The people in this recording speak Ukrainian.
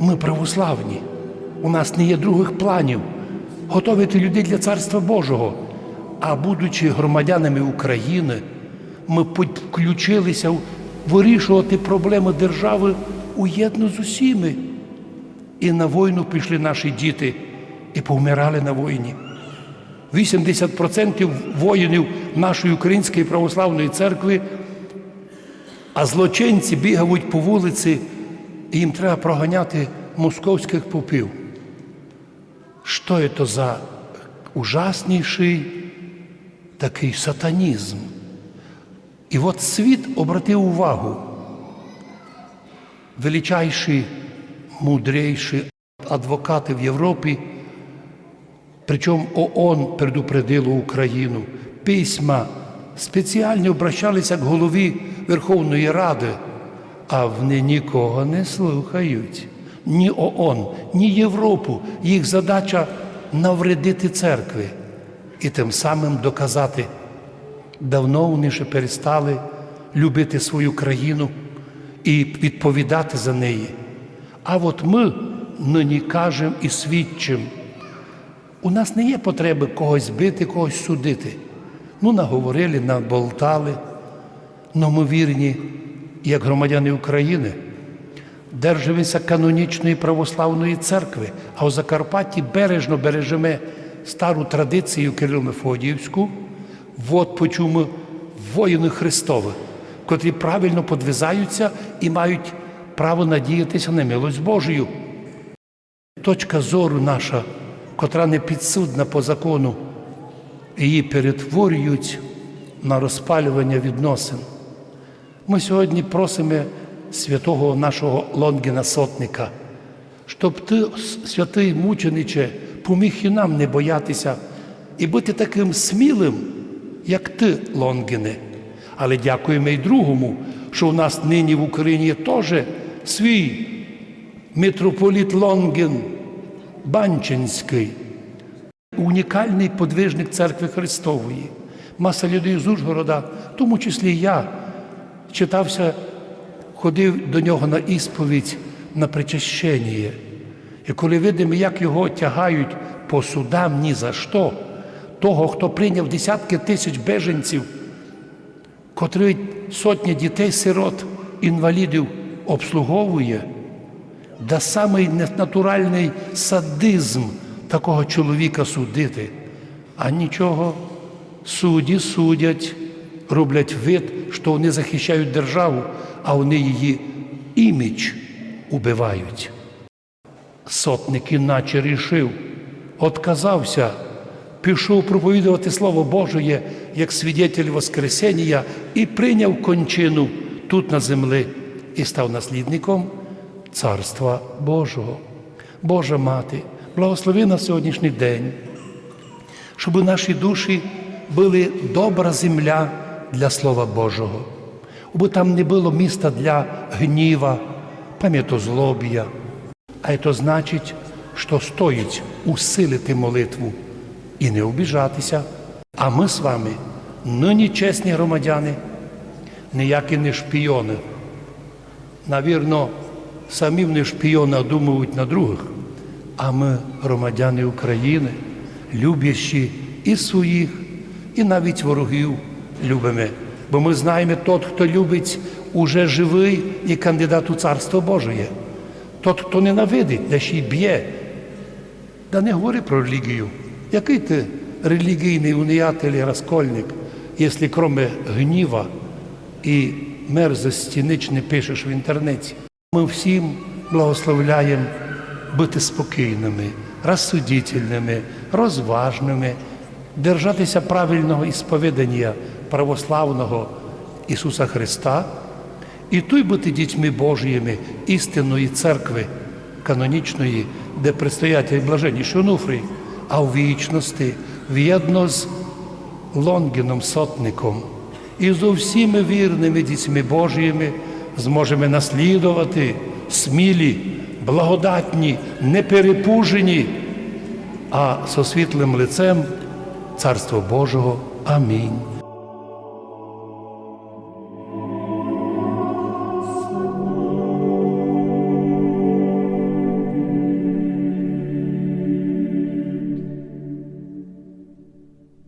Ми православні. У нас не є других планів готовити людей для Царства Божого. А будучи громадянами України, ми підключилися вирішувати проблеми держави уєдно з усіми. І на війну пішли наші діти і повмирали на війні. 80% воїнів нашої Української православної церкви, а злочинці бігають по вулиці, і їм треба проганяти московських попів. Що це за ужасніший такий сатанізм? І от світ обратив увагу. Величайші, мудрейші адвокати в Європі, причому ООН предупредило Україну, письма спеціально обращалися к голові Верховної Ради, а вони нікого не слухають. Ні ООН, ні Європу. Їх задача навредити церкві і тим самим доказати, давно вони вже перестали любити свою країну і відповідати за неї. А от ми нині кажемо і свідчимо. У нас не є потреби когось бити, когось судити. Ну, наговорили, наболтали. Но ми вірні, як громадяни України, держимося канонічної православної церкви, а у Закарпатті бережно бережемо стару традицію Кирило-Мефодіївську, от почуємо воїни Христові, котрі правильно подвизаються і мають право надіятися на милость Божою. Точка зору наша, котра не підсудна по закону, її перетворюють на розпалювання відносин. Ми сьогодні просимо святого нашого Лонгіна Сотника, щоб ти, святий мучениче, поміг і нам не боятися і бути таким смілим, як ти, Лонгіне. Але дякуємо і другому, що у нас нині в Україні є теж свій митрополіт Лонгін Банчинський, унікальний подвижник церкви Христової. Маса людей з Ужгорода, в тому числі я, читався, ходив до нього на ісповідь на причащення. І коли видимо, як його тягають по судам ні за що, того, хто прийняв десятки тисяч беженців, котрий сотні дітей, сирот, інвалідів обслуговує, да самий натуральний садизм такого чоловіка судити, а нічого, судді судять, роблять вид, що вони захищають державу, а вони її імідж убивають. Сотник іначе рішив, отказався, пішов проповідувати Слово Божє як свідетель Воскресення і прийняв кончину тут на землі і став наслідником Царства Божого. Божа Мати, благослови на сьогоднішній день, щоб у нашій душі були добра земля для Слова Божого, щоб там не було міста для гніва, пам'ятозлобія. А це значить, що стоїть усилити молитву і не обіжатися. А ми з вами, нині чесні громадяни, ніякі не шпіони. Навірно, самі вони шпіони думають на других. А ми, громадяни України, люблячі і своїх, і навіть ворогів любимо. Бо ми знаємо, тот, хто любить, уже живий і кандидат у Царство Божє. Тот, хто ненавидить, де ще й б'є. Да не говори про релігію. Який ти релігійний уніятель і розкольник, якщо крім гніва і мерзості ніч не пишеш в інтернеті? Ми всім благословляємо бути спокійними, розсудительними, розважними, держатися правильного ісповідання православного Ісуса Христа і той бути дітьми Божіми істинної церкви канонічної, де предстоятель блаженніший Онуфрій, а в вічності в'єдно з Лонгіном Сотником і з усіми вірними дітьми Божіми зможемо наслідувати смілі, благодатні, неперепужені, а со світлим лицем Царство Божого. Амінь.